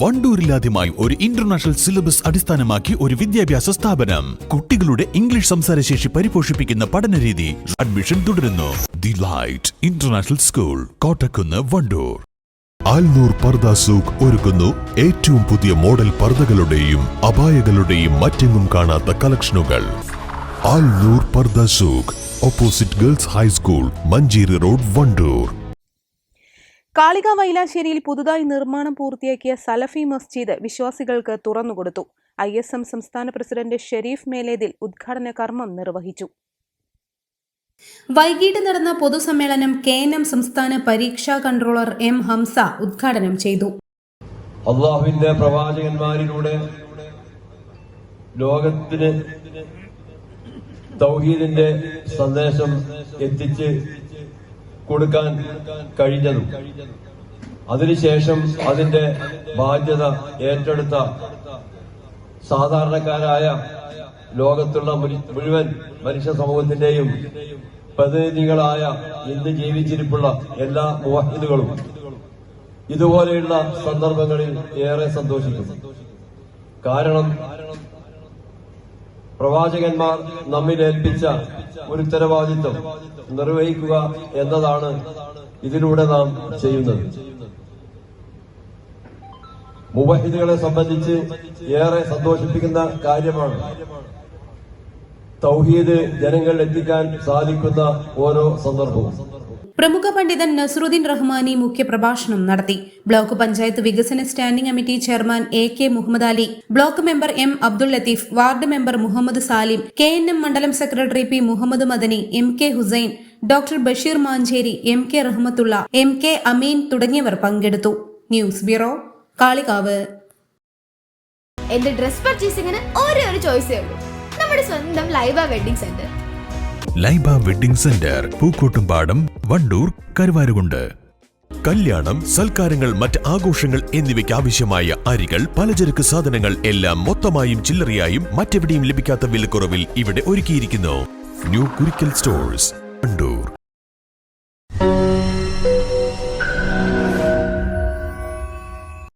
വണ്ടൂരിലാദ്യമായി ഒരു international syllabus അടിസ്ഥാനമാക്കി ഒരു വിദ്യാഭ്യാസ സ്ഥാപനം. കുട്ടികളുടെ ഇംഗ്ലീഷ് സംസാരശേഷി പരിപോഷിപ്പിക്കുന്ന പഠനരീതി അഡ്മിഷൻ തുടരുന്നു. The light international school Kottakkunnu Wandoor. Alnoor Purdah Souq ഒരുക്കുന്നു ഏറ്റവും പുതിയ മോഡൽ പർദകളുടെയും അപായകളുടെയും മറ്റെങ്ങും കാണാത്ത കളക്ഷനുകൾ. Alnoor Purdah Souq opposite girls high school Manjeri road Wandoor. Kalika വൈലാശ്ശേരിയിൽ പുതുതായി നിർമ്മാണം പൂർത്തിയാക്കിയ സലഫി മസ്ജിദ് വിശ്വാസികൾക്ക് തുറന്നുകൊടുത്തു. ഐ എസ് എം സംസ്ഥാന പ്രസിഡന്റ് ഷെരീഫ് മേലേതിൽ ഉദ്ഘാടന കർമ്മം നിർവഹിച്ചു. വൈകിട്ട് നടന്ന പൊതുസമ്മേളനം കെ എൻ എം സംസ്ഥാന പരീക്ഷാ കൺട്രോളർ എം ഹംസ ഉദ്ഘാടനം ചെയ്തു. അള്ളാഹുവിന്റെ പ്രവാചകന്മാരിലൂടെ ലോകത്തിന് തൗഹീദിന്റെ സന്ദേശം എത്തിച്ച് കൊടുക്കാൻ കഴിഞ്ഞതും. അതിനുശേഷം അതിന്റെ ബാധ്യത ഏറ്റെടുത്ത സാധാരണക്കാരായ ലോകത്തുള്ള മുഴുവൻ മനുഷ്യ സമൂഹത്തിന്റെയും പ്രതിനിധികളായ ഇന്ന് ജീവിച്ചിരിപ്പുള്ള എല്ലാ മുവാഹിദുകളും ഇതുപോലെയുള്ള സന്ദർഭങ്ങളിൽ ഏറെ സന്തോഷിക്കുന്നു. കാരണം പ്രവാചകന്മാർ നമ്മിൽ ഏൽപ്പിച്ച ഒരു ഉത്തരവാദിത്വം നിർവഹിക്കുക എന്നതാണ് ഇതിലൂടെ നാം ചെയ്യുന്നത്. മുബഹിദുകളെ സംബന്ധിച്ച് ഏറെ സന്തോഷിപ്പിക്കുന്ന കാര്യമാണ് തൗഹീദ് ജനങ്ങളിൽ എത്തിക്കാൻ സാധിക്കുന്ന ഓരോ സന്ദർഭവും. പ്രമുഖ പണ്ഡിതൻ നസറുദ്ദീൻ റഹ്മാനി മുഖ്യപ്രഭാഷണം നടത്തി. ബ്ലോക്ക് പഞ്ചായത്ത് വികസന standing committee chairman A K Muhammad Ali block member M Abdul Latheef ward member Muhammad Salim K N M മണ്ഡലം secretary P Muhammad Madani M K Hussain doctor Basheer Mancheri M K Rahmathulla M K Ameen തുടങ്ങിയവർ പങ്കെടുത്തു. News bureau Kalikavu. എന്റെ dress പർച്ചേസിംഗിന് ഒരേ ഒരു ചോയ്സേ ഉള്ളൂ. നമ്മുടെ സ്വന്തം Laiba wedding centre Laiba wedding centre Pookkottumpadam Wandoor Karuvarakundu. കല്യാണം സൽക്കാരങ്ങൾ മറ്റ് ആഘോഷങ്ങൾ എന്നിവയ്ക്ക് ആവശ്യമായ അരികൾ പലചരക്ക് സാധനങ്ങൾ എല്ലാം മൊത്തമായും ചില്ലറയായും മറ്റെവിടെയും ലഭിക്കാത്ത വിലക്കുറവിൽ ഇവിടെ ഒരുക്കിയിരിക്കുന്നു. New Kurikkal stores